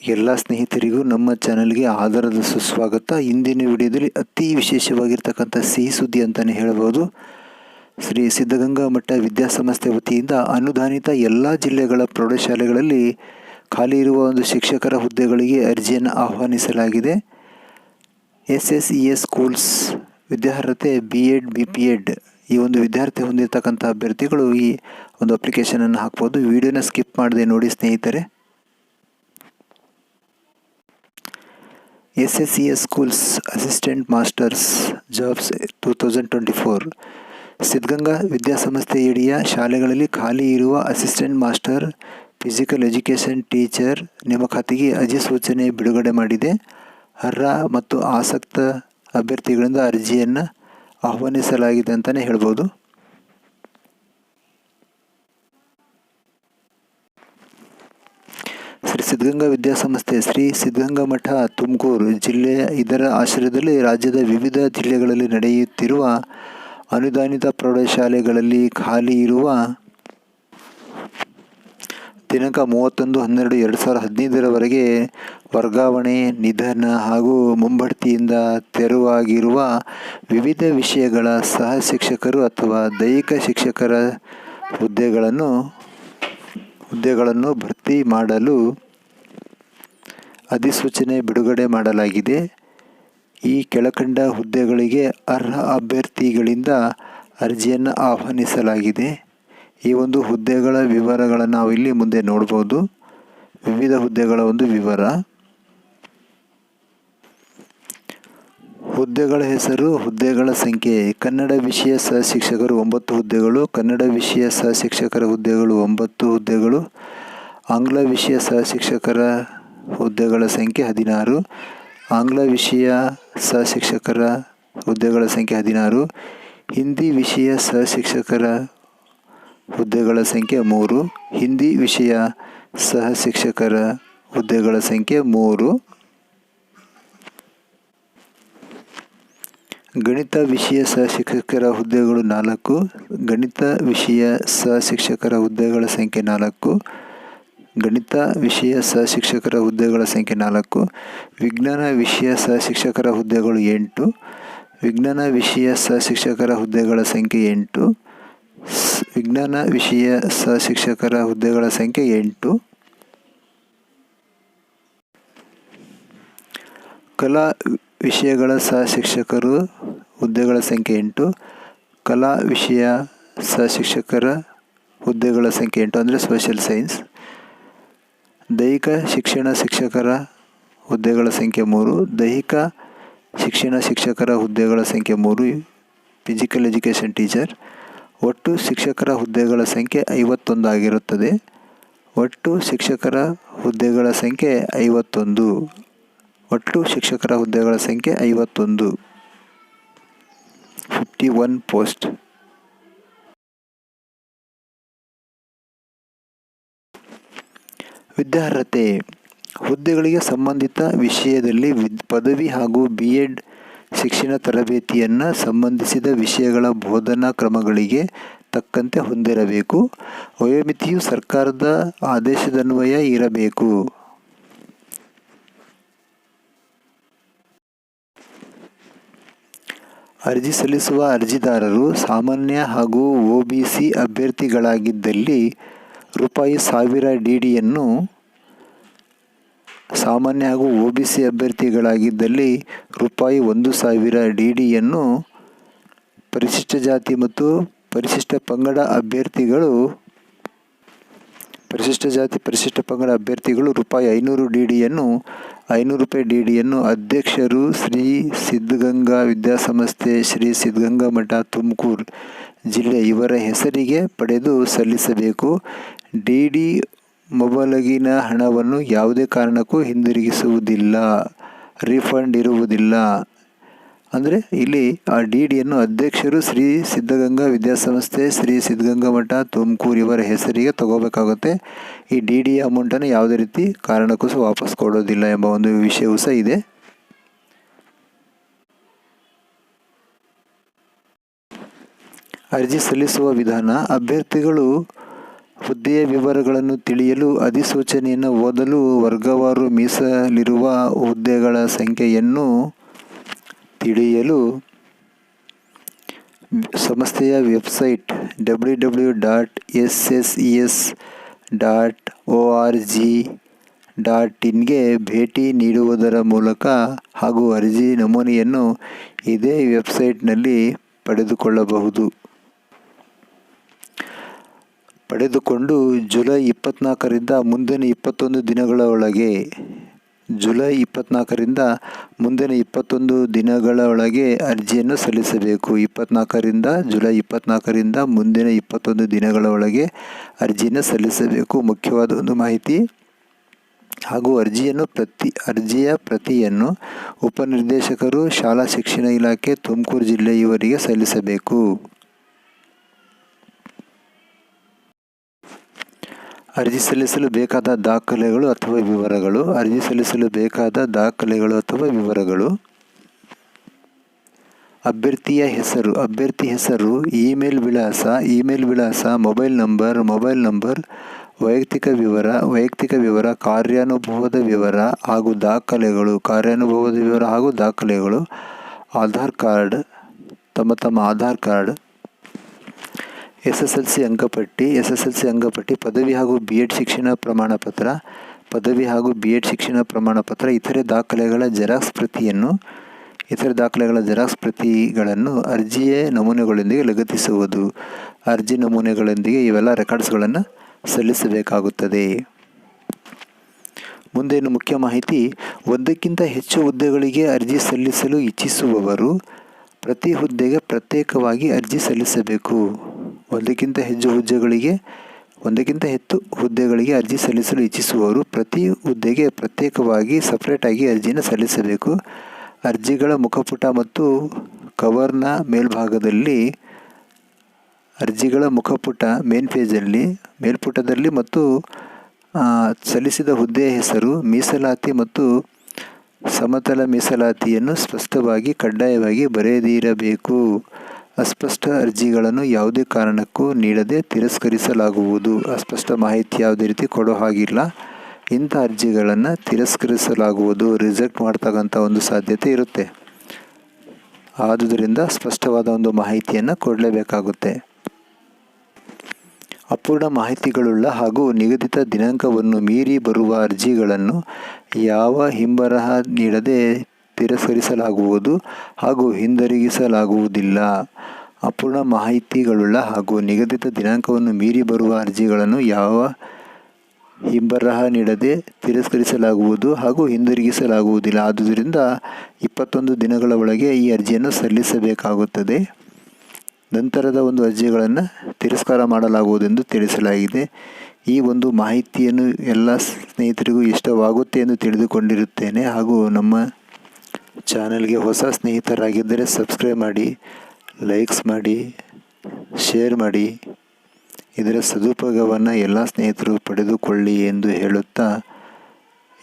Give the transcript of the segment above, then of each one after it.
ಎಲ್ಲ ಸ್ನೇಹಿತರಿಗೂ ನಮ್ಮ ಚಾನಲ್ಗೆ ಆಧಾರದ ಸುಸ್ವಾಗತ. ಇಂದಿನ ವಿಡಿಯೋದಲ್ಲಿ ಅತಿ ವಿಶೇಷವಾಗಿರ್ತಕ್ಕಂಥ ಸಿಹಿ ಸುದ್ದಿ ಅಂತಲೇ ಹೇಳ್ಬೋದು. ಶ್ರೀ ಸಿದ್ಧಗಂಗಾ ಮಠ ವಿದ್ಯಾಸಂಸ್ಥೆ ವತಿಯಿಂದ ಅನುದಾನಿತ ಎಲ್ಲ ಜಿಲ್ಲೆಗಳ ಪ್ರೌಢಶಾಲೆಗಳಲ್ಲಿ ಖಾಲಿ ಇರುವ ಒಂದು ಶಿಕ್ಷಕರ ಹುದ್ದೆಗಳಿಗೆ ಅರ್ಜಿಯನ್ನು ಆಹ್ವಾನಿಸಲಾಗಿದೆ. S S E S schools ವಿದ್ಯಾರ್ಹತೆ B Ed, B P Ed ಈ ಒಂದು ವಿದ್ಯಾರ್ಥಿ ಹೊಂದಿರತಕ್ಕಂಥ ಅಭ್ಯರ್ಥಿಗಳು ಈ ಒಂದು ಅಪ್ಲಿಕೇಶನನ್ನು ಹಾಕ್ಬೋದು. ವಿಡಿಯೋನ ಸ್ಕಿಪ್ ಮಾಡದೆ ನೋಡಿ ಸ್ನೇಹಿತರೆ. S S C S schools assistant masters jobs two thousand twenty four. Siddaganga ವಿದ್ಯಾಸಂಸ್ಥೆಯಡಿಯ ಶಾಲೆಗಳಲ್ಲಿ ಖಾಲಿ ಇರುವ assistant master, physical education teacher ನೇಮಕಾತಿಗೆ ಅಧಿಸೂಚನೆ ಬಿಡುಗಡೆ ಮಾಡಿದೆ. ಅರ್ಹ ಮತ್ತು ಆಸಕ್ತ ಅಭ್ಯರ್ಥಿಗಳಿಂದ ಅರ್ಜಿಯನ್ನು ಆಹ್ವಾನಿಸಲಾಗಿದೆ ಅಂತಲೇ ಹೇಳ್ಬೋದು ಶ್ರೀ ಸಿದ್ಧಗಂಗಾ ವಿದ್ಯಾಸಂಸ್ಥೆ ಶ್ರೀ ಸಿದ್ಧಗಂಗಾ ಮಠ, ತುಮಕೂರು ಜಿಲ್ಲೆ ಇದರ ಆಶ್ರಯದಲ್ಲಿ ರಾಜ್ಯದ ವಿವಿಧ ಜಿಲ್ಲೆಗಳಲ್ಲಿ ನಡೆಯುತ್ತಿರುವ ಅನುದಾನಿತ ಪ್ರೌಢಶಾಲೆಗಳಲ್ಲಿ ಖಾಲಿ ಇರುವ ದಿನಾಂಕ ಮೂವತ್ತೊಂದು, ಹನ್ನೆರಡು, ಎರಡು ಸಾವಿರದ ಹದಿನೈದರವರೆಗೆ ವರ್ಗಾವಣೆ, ನಿಧನ ಹಾಗೂ ಮುಂಬಡ್ತಿಯಿಂದ ತೆರವಾಗಿರುವ ವಿವಿಧ ವಿಷಯಗಳ ಸಹ ಶಿಕ್ಷಕರು ಅಥವಾ ದೈಹಿಕ ಶಿಕ್ಷಕರ ಹುದ್ದೆಗಳನ್ನು ಹುದ್ದೆಗಳನ್ನು ಭರ್ತಿ ಮಾಡಲು ಅಧಿಸೂಚನೆ ಬಿಡುಗಡೆ ಮಾಡಲಾಗಿದೆ. ಈ ಕೆಳಕಂಡ ಹುದ್ದೆಗಳಿಗೆ ಅರ್ಹ ಅಭ್ಯರ್ಥಿಗಳಿಂದ ಅರ್ಜಿಯನ್ನು ಆಹ್ವಾನಿಸಲಾಗಿದೆ. ಈ ಒಂದು ಹುದ್ದೆಗಳ ವಿವರಗಳನ್ನು ನಾವು ಇಲ್ಲಿ ಮುಂದೆ ನೋಡ್ಬೋದು ವಿವಿಧ ಹುದ್ದೆಗಳ ಒಂದು ವಿವರ. ಹುದ್ದೆಗಳ ಹೆಸರು, ಹುದ್ದೆಗಳ ಸಂಖ್ಯೆ. ಕನ್ನಡ ವಿಷಯ ಸಹ ಶಿಕ್ಷಕರು ಒಂಬತ್ತು ಹುದ್ದೆಗಳು, ಕನ್ನಡ ವಿಷಯ ಸಹ ಶಿಕ್ಷಕರ ಹುದ್ದೆಗಳು ಒಂಬತ್ತು ಹುದ್ದೆಗಳು, ಆಂಗ್ಲ ವಿಷಯ ಸಹ ಶಿಕ್ಷಕರ ಹುದ್ದೆಗಳ ಸಂಖ್ಯೆ ಹದಿನಾರು. ಆಂಗ್ಲ ವಿಷಯ ಸಹ ಶಿಕ್ಷಕರ ಹುದ್ದೆಗಳ ಸಂಖ್ಯೆ ಹದಿನಾರು. ಹಿಂದಿ ವಿಷಯ ಸಹ ಶಿಕ್ಷಕರ ಹುದ್ದೆಗಳ ಸಂಖ್ಯೆ ಮೂರು. ಹಿಂದಿ ವಿಷಯ ಸಹ ಶಿಕ್ಷಕರ ಹುದ್ದೆಗಳ ಸಂಖ್ಯೆ ಮೂರು. ಗಣಿತ ವಿಷಯ ಸಹ ಶಿಕ್ಷಕರ ಹುದ್ದೆಗಳು ನಾಲ್ಕು. ಗಣಿತ ವಿಷಯ ಸಹ ಶಿಕ್ಷಕರ ಹುದ್ದೆಗಳ ಸಂಖ್ಯೆ ನಾಲ್ಕು. ಗಣಿತ ವಿಷಯ ಸಹ ಶಿಕ್ಷಕರ ಹುದ್ದೆಗಳ ಸಂಖ್ಯೆ ನಾಲ್ಕು, ವಿಜ್ಞಾನ ವಿಷಯ ಸಹ ಶಿಕ್ಷಕರ ಹುದ್ದೆಗಳು ಎಂಟು, ವಿಜ್ಞಾನ ವಿಷಯ ಸಹ ಶಿಕ್ಷಕರ ಹುದ್ದೆಗಳ ಸಂಖ್ಯೆ ಎಂಟು ವಿಜ್ಞಾನ ವಿಷಯ ಸಹ ಶಿಕ್ಷಕರ ಹುದ್ದೆಗಳ ಸಂಖ್ಯೆ ಎಂಟು. ಕಲಾ ವಿಷಯಗಳ ಸಹ ಶಿಕ್ಷಕರು ಹುದ್ದೆಗಳ ಸಂಖ್ಯೆ ಎಂಟು, ಕಲಾ ವಿಷಯ ಸಹ ಶಿಕ್ಷಕರ ಹುದ್ದೆಗಳ ಸಂಖ್ಯೆ ಎಂಟು, ಅಂದರೆ ಸೋಷಿಯಲ್ ಸೈನ್ಸ್ ದೈಹಿಕ ಶಿಕ್ಷಣ ಶಿಕ್ಷಕರ ಹುದ್ದೆಗಳ ಸಂಖ್ಯೆ ಮೂರು, ದೈಹಿಕ ಶಿಕ್ಷಣ ಶಿಕ್ಷಕರ ಹುದ್ದೆಗಳ ಸಂಖ್ಯೆ ಮೂರು ಫಿಸಿಕಲ್ ಎಜುಕೇಷನ್ ಟೀಚರ್ ಒಟ್ಟು ಶಿಕ್ಷಕರ ಹುದ್ದೆಗಳ ಸಂಖ್ಯೆ ಐವತ್ತೊಂದು ಆಗಿರುತ್ತದೆ. ಒಟ್ಟು ಶಿಕ್ಷಕರ ಹುದ್ದೆಗಳ ಸಂಖ್ಯೆ ಐವತ್ತೊಂದು. ಒಟ್ಟು ಶಿಕ್ಷಕರ ಹುದ್ದೆಗಳ ಸಂಖ್ಯೆ ಐವತ್ತೊಂದು. ಫಿಫ್ಟಿ ಒನ್ ಪೋಸ್ಟ್ ವಿದ್ಯಾರ್ಹತೆ ಹುದ್ದೆಗಳಿಗೆ ಸಂಬಂಧಿತ ವಿಷಯದಲ್ಲಿ ವಿದ್, ಪದವಿ ಹಾಗೂ ಬಿ ಎಡ್ ಶಿಕ್ಷಣ ತರಬೇತಿಯನ್ನು ಸಂಬಂಧಿಸಿದ ವಿಷಯಗಳ ಬೋಧನಾ ಕ್ರಮಗಳಿಗೆ ತಕ್ಕಂತೆ ಹೊಂದಿರಬೇಕು. ವಯೋಮಿತಿಯು ಸರ್ಕಾರದ ಆದೇಶದನ್ವಯ ಇರಬೇಕು. ಅರ್ಜಿ ಸಲ್ಲಿಸುವ ಅರ್ಜಿದಾರರು ಸಾಮಾನ್ಯ ಹಾಗೂ ಒ ಬಿ ಸಿ ಅಭ್ಯರ್ಥಿಗಳಾಗಿದ್ದಲ್ಲಿ ರೂಪಾಯಿ ಸಾವಿರ ಡಿ ಡಿಯನ್ನು ಸಾಮಾನ್ಯ ಹಾಗೂ ಒ ಬಿ ಸಿ ಅಭ್ಯರ್ಥಿಗಳಾಗಿದ್ದಲ್ಲಿ ರೂಪಾಯಿ ಒಂದು ಸಾವಿರ ಡಿ ಡಿಯನ್ನು ಪರಿಶಿಷ್ಟ ಜಾತಿ ಮತ್ತು ಪರಿಶಿಷ್ಟ ಪಂಗಡ ಅಭ್ಯರ್ಥಿಗಳು ಪರಿಶಿಷ್ಟ ಜಾತಿ ಪರಿಶಿಷ್ಟ ಪಂಗಡ ಅಭ್ಯರ್ಥಿಗಳು ರೂಪಾಯಿ ಐನೂರು ಡಿ ಡಿಯನ್ನು ಐನೂರು ರೂಪಾಯಿ ಡಿ ಡಿಯನ್ನು ಅಧ್ಯಕ್ಷರು ಶ್ರೀ ಸಿದ್ಧಗಂಗಾ ವಿದ್ಯಾಸಂಸ್ಥೆ ಶ್ರೀ ಸಿದ್ಧಗಂಗಾ ಮಠ ತುಮಕೂರು ಜಿಲ್ಲೆ ಇವರ ಹೆಸರಿಗೆ ಪಡೆದು ಸಲ್ಲಿಸಬೇಕು. ಡಿ ಡಿ ಮೊಬಲಗಿನ ಹಣವನ್ನು ಯಾವುದೇ ಕಾರಣಕ್ಕೂ ಹಿಂದಿರುಗಿಸುವುದಿಲ್ಲ. ರೀಫಂಡ್ ಇರುವುದಿಲ್ಲ. ಅಂದರೆ ಇಲ್ಲಿ ಆ ಡಿ ಡಿಯನ್ನು ಅಧ್ಯಕ್ಷರು ಶ್ರೀ ಸಿದ್ಧಗಂಗಾ ವಿದ್ಯಾಸಂಸ್ಥೆ, ಶ್ರೀ ಸಿದ್ಧಗಂಗಾ ಮಠ, ತುಮಕೂರು ಇವರ ಹೆಸರಿಗೆ ತಗೋಬೇಕಾಗುತ್ತೆ. ಈ ಡಿ ಡಿ ಅಮೌಂಟನ್ನು ಯಾವುದೇ ರೀತಿ ಕಾರಣಕ್ಕೂ ಸಹ ವಾಪಸ್ ಕೊಡೋದಿಲ್ಲ ಎಂಬ ಒಂದು ವಿಷಯವೂ ಸಹ ಇದೆ. ಅರ್ಜಿ ಸಲ್ಲಿಸುವ ವಿಧಾನ, ಅಭ್ಯರ್ಥಿಗಳು ಹುದ್ದೆಯ ವಿವರಗಳನ್ನು ತಿಳಿಯಲು, ಅಧಿಸೂಚನೆಯನ್ನು ಓದಲು, ವರ್ಗವಾರು ಮೀಸಲಿರುವ ಹುದ್ದೆಗಳ ಸಂಖ್ಯೆಯನ್ನು ತಿಳಿಯಲು ಸಂಸ್ಥೆಯ website W W dot S S S dot O R G dot ಇನ್ಗೆ ಭೇಟಿ ನೀಡುವುದರ ಮೂಲಕ ಹಾಗೂ ಅರ್ಜಿ ನಮೂನೆಯನ್ನು ಇದೇ ವೆಬ್ಸೈಟ್ನಲ್ಲಿ ಪಡೆದುಕೊಳ್ಳಬಹುದು. ಪಡೆದುಕೊಂಡು ಜುಲೈ ಇಪ್ಪತ್ತ್ನಾಲ್ಕರಿಂದ ಮುಂದಿನ ಇಪ್ಪತ್ತೊಂದು ದಿನಗಳ ಒಳಗೆ ಜುಲೈ ಇಪ್ಪತ್ತ್ನಾಲ್ಕರಿಂದ ಮುಂದಿನ ಇಪ್ಪತ್ತೊಂದು ದಿನಗಳ ಒಳಗೆ ಅರ್ಜಿಯನ್ನು ಸಲ್ಲಿಸಬೇಕು. ಇಪ್ಪತ್ತ್ನಾಲ್ಕರಿಂದ ಜುಲೈ ಇಪ್ಪತ್ತ್ನಾಲ್ಕರಿಂದ ಮುಂದಿನ ಇಪ್ಪತ್ತೊಂದು ದಿನಗಳ ಒಳಗೆ ಅರ್ಜಿಯನ್ನು ಸಲ್ಲಿಸಬೇಕು. ಮುಖ್ಯವಾದ ಒಂದು ಮಾಹಿತಿ, ಹಾಗೂ ಅರ್ಜಿಯನ್ನು ಪ್ರತಿ, ಅರ್ಜಿಯ ಪ್ರತಿಯನ್ನು ಉಪನಿರ್ದೇಶಕರು, ಶಾಲಾ ಶಿಕ್ಷಣ ಇಲಾಖೆ, ತುಮಕೂರು ಜಿಲ್ಲೆ ಇವರಿಗೆ ಸಲ್ಲಿಸಬೇಕು. ಅರ್ಜಿ ಸಲ್ಲಿಸಲು ಬೇಕಾದ ದಾಖಲೆಗಳು ಅಥವಾ ವಿವರಗಳು? ಅರ್ಜಿ ಸಲ್ಲಿಸಲು ಬೇಕಾದ ದಾಖಲೆಗಳು ಅಥವಾ ವಿವರಗಳು? ಅಭ್ಯರ್ಥಿಯ ಹೆಸರು. ಅಭ್ಯರ್ಥಿ ಹೆಸರು, ಇಮೇಲ್ ವಿಳಾಸ ಇಮೇಲ್ ವಿಳಾಸ, ಮೊಬೈಲ್ ನಂಬರ್ ಮೊಬೈಲ್ ನಂಬರ್, ವೈಯಕ್ತಿಕ ವಿವರ ವೈಯಕ್ತಿಕ ವಿವರ, ಕಾರ್ಯಾನುಭವದ ವಿವರ ಹಾಗೂ ದಾಖಲೆಗಳು. ಕಾರ್ಯಾನುಭವದ ವಿವರ ಹಾಗೂ ದಾಖಲೆಗಳು. ಆಧಾರ್ ಕಾರ್ಡ್, ತಮ್ಮ ತಮ್ಮ Aadhaar card S S L C ಅಂಕಪಟ್ಟಿ, ಎಸ್ ಎಸ್ ಎಲ್ ಸಿ ಅಂಕಪಟ್ಟಿ, ಪದವಿ ಹಾಗೂ ಬಿ ಎಡ್ ಶಿಕ್ಷಣ ಪ್ರಮಾಣ ಪತ್ರ, ಪದವಿ ಹಾಗೂ ಬಿ ಎಡ್ ಶಿಕ್ಷಣ ಪ್ರಮಾಣ ಪತ್ರ, ಇತರೆ ದಾಖಲೆಗಳ ಜೆರಾಕ್ಸ್ ಪ್ರತಿಯನ್ನು, ಇತರೆ ದಾಖಲೆಗಳ ಜೆರಾಕ್ಸ್ ಪ್ರತಿಗಳನ್ನು ಅರ್ಜಿಯ ನಮೂನೆಗಳೊಂದಿಗೆ ಲಗತ್ತಿಸುವುದು. ಅರ್ಜಿ ನಮೂನೆಗಳೊಂದಿಗೆ ಇವೆಲ್ಲ ರೆಕಾರ್ಡ್ಸ್ಗಳನ್ನು ಸಲ್ಲಿಸಬೇಕಾಗುತ್ತದೆ. ಮುಂದೇನು ಮುಖ್ಯ ಮಾಹಿತಿ, ಒಂದಕ್ಕಿಂತ ಹೆಚ್ಚು ಹುದ್ದೆಗಳಿಗೆ ಅರ್ಜಿ ಸಲ್ಲಿಸಲು ಇಚ್ಛಿಸುವವರು ಪ್ರತಿ ಹುದ್ದೆಗೆ ಪ್ರತ್ಯೇಕವಾಗಿ ಅರ್ಜಿ ಸಲ್ಲಿಸಬೇಕು. ಒಂದಕ್ಕಿಂತ ಹೆಚ್ಚು ಹುದ್ದೆಗಳಿಗೆ, ಒಂದಕ್ಕಿಂತ ಹೆಚ್ಚು ಹುದ್ದೆಗಳಿಗೆ ಅರ್ಜಿ ಸಲ್ಲಿಸಲು ಇಚ್ಛಿಸುವವರು ಪ್ರತಿ ಹುದ್ದೆಗೆ ಪ್ರತ್ಯೇಕವಾಗಿ ಸಪ್ರೇಟಾಗಿ ಅರ್ಜಿಯನ್ನು ಸಲ್ಲಿಸಬೇಕು. ಅರ್ಜಿಗಳ ಮುಖಪುಟ ಮತ್ತು ಕವರ್ನ ಮೇಲ್ಭಾಗದಲ್ಲಿ, ಅರ್ಜಿಗಳ ಮುಖಪುಟ ಮೇನ್ ಪೇಜಲ್ಲಿ ಮೇಲ್ಪುಟದಲ್ಲಿ ಮತ್ತು ಸಲ್ಲಿಸಿದ ಹುದ್ದೆಯ ಹೆಸರು, ಮೀಸಲಾತಿ ಮತ್ತು ಸಮತಲ ಮೀಸಲಾತಿಯನ್ನು ಸ್ಪಷ್ಟವಾಗಿ, ಕಡ್ಡಾಯವಾಗಿ ಬರೆದಿರಬೇಕು. ಅಸ್ಪಷ್ಟ ಅರ್ಜಿಗಳನ್ನು ಯಾವುದೇ ಕಾರಣಕ್ಕೂ ನೀಡದೆ ತಿರಸ್ಕರಿಸಲಾಗುವುದು. ಅಸ್ಪಷ್ಟ ಮಾಹಿತಿ ಯಾವುದೇ ರೀತಿ ಕೊಡೋ ಹಾಗಿಲ್ಲ. ಇಂಥ ಅರ್ಜಿಗಳನ್ನು ತಿರಸ್ಕರಿಸಲಾಗುವುದು, ರಿಜೆಕ್ಟ್ ಮಾಡ್ತಕ್ಕಂಥ ಒಂದು ಸಾಧ್ಯತೆ ಇರುತ್ತೆ. ಆದುದರಿಂದ ಸ್ಪಷ್ಟವಾದ ಒಂದು ಮಾಹಿತಿಯನ್ನು ಕೊಡಲೇಬೇಕಾಗುತ್ತೆ. ಅಪೂರ್ಣ ಮಾಹಿತಿಗಳುಳ್ಳ ಹಾಗೂ ನಿಗದಿತ ದಿನಾಂಕವನ್ನು ಮೀರಿ ಬರುವ ಅರ್ಜಿಗಳನ್ನು ಯಾವ ಹಿಂಬರಹ ನೀಡದೆ ತಿರಸ್ಕರಿಸಲಾಗುವುದು ಹಾಗೂ ಹಿಂದಿರುಗಿಸಲಾಗುವುದಿಲ್ಲ. ಅಪೂರ್ಣ ಮಾಹಿತಿಗಳುಳ್ಳ ಹಾಗೂ ನಿಗದಿತ ದಿನಾಂಕವನ್ನು ಮೀರಿ ಬರುವ ಅರ್ಜಿಗಳನ್ನು ಯಾವ ಹಿಂಬರಹ ನೀಡದೆ ತಿರಸ್ಕರಿಸಲಾಗುವುದು ಹಾಗೂ ಹಿಂದಿರುಗಿಸಲಾಗುವುದಿಲ್ಲ. ಆದುದರಿಂದ ಇಪ್ಪತ್ತೊಂದು ದಿನಗಳ ಒಳಗೆ ಈ ಅರ್ಜಿಯನ್ನು ಸಲ್ಲಿಸಬೇಕಾಗುತ್ತದೆ. ನಂತರದ ಒಂದು ಅರ್ಜಿಗಳನ್ನು ತಿರಸ್ಕಾರ ಮಾಡಲಾಗುವುದೆಂದು ತಿಳಿಸಲಾಗಿದೆ. ಈ ಒಂದು ಮಾಹಿತಿಯನ್ನು ಎಲ್ಲ ಸ್ನೇಹಿತರಿಗೂ ಇಷ್ಟವಾಗುತ್ತೆ ಎಂದು ತಿಳಿದುಕೊಂಡಿರುತ್ತೇನೆ ಹಾಗೂ ನಮ್ಮ ಚಾನಲ್ಗೆ ಹೊಸ ಸ್ನೇಹಿತರಾಗಿದ್ದರೆ ಸಬ್ಸ್ಕ್ರೈಬ್ ಮಾಡಿ, ಲೈಕ್ಸ್ ಮಾಡಿ, ಶೇರ್ ಮಾಡಿ. ಇದರ ಸದುಪಯೋಗವನ್ನು ಎಲ್ಲ ಸ್ನೇಹಿತರು ಪಡೆದುಕೊಳ್ಳಿ ಎಂದು ಹೇಳುತ್ತಾ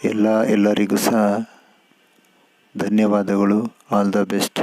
ಎಲ್ಲ ಎಲ್ಲರಿಗೂ ಸಹ ಧನ್ಯವಾದಗಳು. All the best